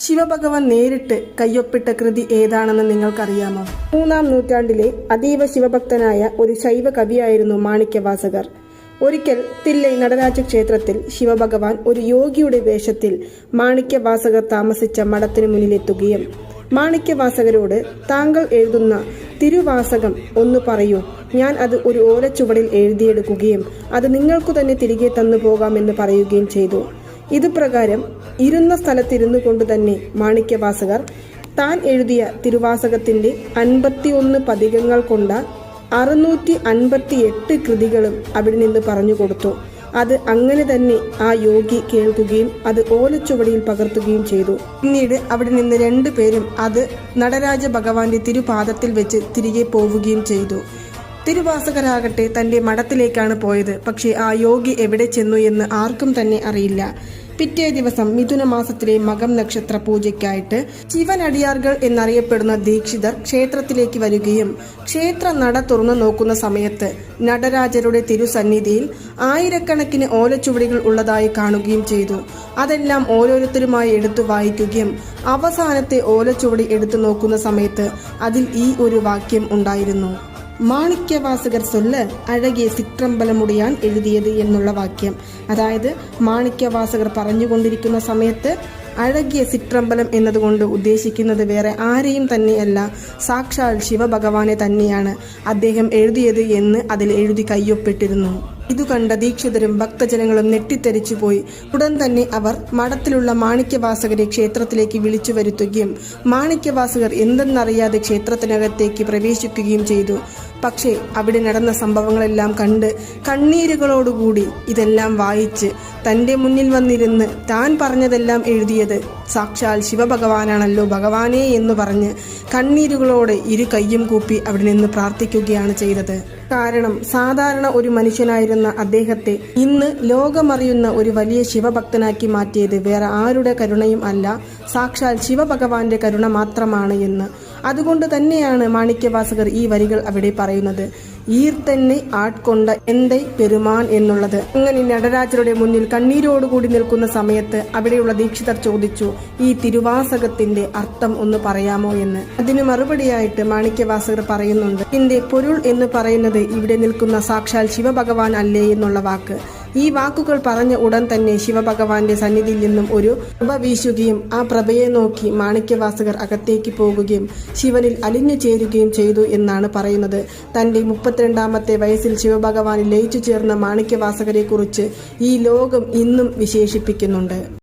ശിവഭഗവാൻ നേരിട്ട് കയ്യൊപ്പിട്ട കൃതി ഏതാണെന്ന് നിങ്ങൾക്കറിയാമോ? മൂന്നാം നൂറ്റാണ്ടിലെ അതീവ ശിവഭക്തനായ ഒരു ശൈവ കവിയായിരുന്നു മാണിക്യവാസകർ. ഒരിക്കൽ തില്ലൈ നടരാജ ക്ഷേത്രത്തിൽ ശിവഭഗവാൻ ഒരു യോഗിയുടെ വേഷത്തിൽ മാണിക്യവാസകർ താമസിച്ച മഠത്തിനു മുന്നിലെത്തുകയും മാണിക്യവാസകരോട് താങ്കൾ എഴുതുന്ന തിരുവാസകം ഒന്ന് പറയൂ. ഞാൻ അത് ഒരു ഓലച്ചുവടിൽ എഴുതിയെടുക്കുകയും അത് നിങ്ങൾക്കു തന്നെ തിരികെ തന്നു പോകാമെന്ന് പറയുകയും ചെയ്തു. ഇതുപ്രകാരം ഇരുന്ന സ്ഥലത്തിരുന്നു കൊണ്ട് തന്നെ മാണിക്യവാസകർ താൻ എഴുതിയ തിരുവാസകത്തിന്റെ അൻപത്തിയൊന്ന് പതികങ്ങൾ കൊണ്ട അറുന്നൂറ്റി അൻപത്തി എട്ട് കൃതികളും അവിടെ നിന്ന് പറഞ്ഞു കൊടുത്തു. അത് അങ്ങനെ തന്നെ ആ യോഗി കേൾക്കുകയും അത് ഓലച്ചുവടിയിൽ പകർത്തുകയും ചെയ്തു. പിന്നീട് അവിടെ നിന്ന് രണ്ടുപേരും അത് നടരാജ ഭഗവാന്റെ തിരുപാദത്തിൽ വെച്ച് തിരികെ പോവുകയും ചെയ്തു. തിരുവാസകരാകട്ടെ തന്റെ മഠത്തിലേക്കാണ് പോയത്. പക്ഷേ ആ യോഗി എവിടെ ചെന്നു എന്ന് ആർക്കും തന്നെ അറിയില്ല. പിറ്റേ ദിവസം മിഥുന മാസത്തിലെ മകം നക്ഷത്ര പൂജയ്ക്കായിട്ട് ശിവനടിയാർകൾ എന്നറിയപ്പെടുന്ന ദീക്ഷിതർ ക്ഷേത്രത്തിലേക്ക് വരികയും ക്ഷേത്ര നട തുറന്നു നോക്കുന്ന സമയത്ത് നടരാജരുടെ തിരുസന്നിധിയിൽ ആയിരക്കണക്കിന് ഓലച്ചുവടികൾ ഉള്ളതായി കാണുകയും ചെയ്തു. അതെല്ലാം ഓരോരുത്തരുമായി എടുത്തു വായിക്കുകയും അവസാനത്തെ ഓലച്ചുവടി എടുത്തു നോക്കുന്ന സമയത്ത് അതിൽ ഈ ഒരു വാക്യം ഉണ്ടായിരുന്നു. മാണിക്യവാസകർ സൊല്ല് അഴകിയ സിത്രമ്പലമുടിയാൻ എഴുതിയത് എന്നുള്ള വാക്യം. അതായത് മാണിക്യവാസകർ പറഞ്ഞുകൊണ്ടിരിക്കുന്ന സമയത്ത് അഴകിയ സിത്രമ്പലം എന്നതുകൊണ്ട് ഉദ്ദേശിക്കുന്നത് വേറെ ആരെയും തന്നെയല്ല സാക്ഷാൽ ശിവഭഗവാനെ തന്നെയാണ് അദ്ദേഹം എഴുതിയത് എന്ന് അതിൽ എഴുതി കയ്യൊപ്പിട്ടിരുന്നു. ഇതു കണ്ട ദീക്ഷിതരും ഭക്തജനങ്ങളും നെട്ടിത്തെറിച്ചുപോയി ഉടൻ തന്നെ അവർ മഠത്തിലുള്ള മാണിക്യവാസകരെ ക്ഷേത്രത്തിലേക്ക് വിളിച്ചു വരുത്തുകയും മാണിക്യവാസകർ എന്തെന്നറിയാതെ ക്ഷേത്രത്തിനകത്തേക്ക് പ്രവേശിക്കുകയും ചെയ്തു. പക്ഷേ അവിടെ നടന്ന സംഭവങ്ങളെല്ലാം കണ്ട് കണ്ണീരുകളോടുകൂടി ഇതെല്ലാം വായിച്ച് തന്റെ മുന്നിൽ വന്നിരുന്ന് താൻ പറഞ്ഞതെല്ലാം എഴുതിയത് സാക്ഷാൽ ശിവഭഗവാനാണല്ലോ ഭഗവാനേ എന്ന് പറഞ്ഞ് കണ്ണീരുകളോടെ ഇരു കയ്യും കൂപ്പി അവിടെ നിന്ന് പ്രാർത്ഥിക്കുകയാണ് ചെയ്തത്. കാരണം സാധാരണ ഒരു മനുഷ്യനായിരുന്ന അദ്ദേഹത്തെ ഇന്ന് ലോകമറിയുന്ന ഒരു വലിയ ശിവഭക്തനാക്കി മാറ്റിയത് വേറെ ആരുടെ കരുണയും അല്ല. സാക്ഷാൽ ശിവഭഗവാന്റെ കരുണ മാത്രമാണ് എന്ന്. അതുകൊണ്ട് തന്നെയാണ് മാണിക്യവാസകർ ഈ വരികൾ അവിടെ പറയുന്നത്. ഈർ തന്നെ ആട്കൊണ്ട എന്തൈ പെരുമാൻ എന്നുള്ളത്. അങ്ങനെ നടരാജരുടെ മുന്നിൽ കണ്ണീരോടുകൂടി നിൽക്കുന്ന സമയത്ത് അവിടെയുള്ള ദീക്ഷിതർ ചോദിച്ചു ഈ തിരുവാസകത്തിന്റെ അർത്ഥം ഒന്ന് പറയാമോ എന്ന്? അതിന് മറുപടിയായിട്ട് മാണിക്യവാസകർ പറയുന്നുണ്ട് ഇതിന്റെ പൊരുൾ എന്ന് പറയുന്നത് ഇവിടെ നിൽക്കുന്ന സാക്ഷാൽ ശിവഭഗവാൻ അല്ലേ എന്നുള്ള വാക്ക്. ഈ വാക്കുകൾ പറഞ്ഞ ഉടൻ തന്നെ ശിവഭഗവാന്റെ സന്നിധിയിൽ നിന്നും ഒരു പ്രഭ വീശുകയും ആ പ്രഭയെ നോക്കി മാണിക്യവാസകർ അകത്തേക്ക് പോകുകയും ശിവനിൽ അലിഞ്ഞു ചേരുകയും ചെയ്തു എന്നാണ് പറയുന്നത്. തന്റെ മുപ്പത്തിരണ്ടാമത്തെ വയസ്സിൽ ശിവഭഗവാൻ ലയിച്ചു ചേർന്ന മാണിക്യവാസകരെ കുറിച്ച് ഈ ലോകം ഇന്നും വിശേഷിപ്പിക്കുന്നുണ്ട്.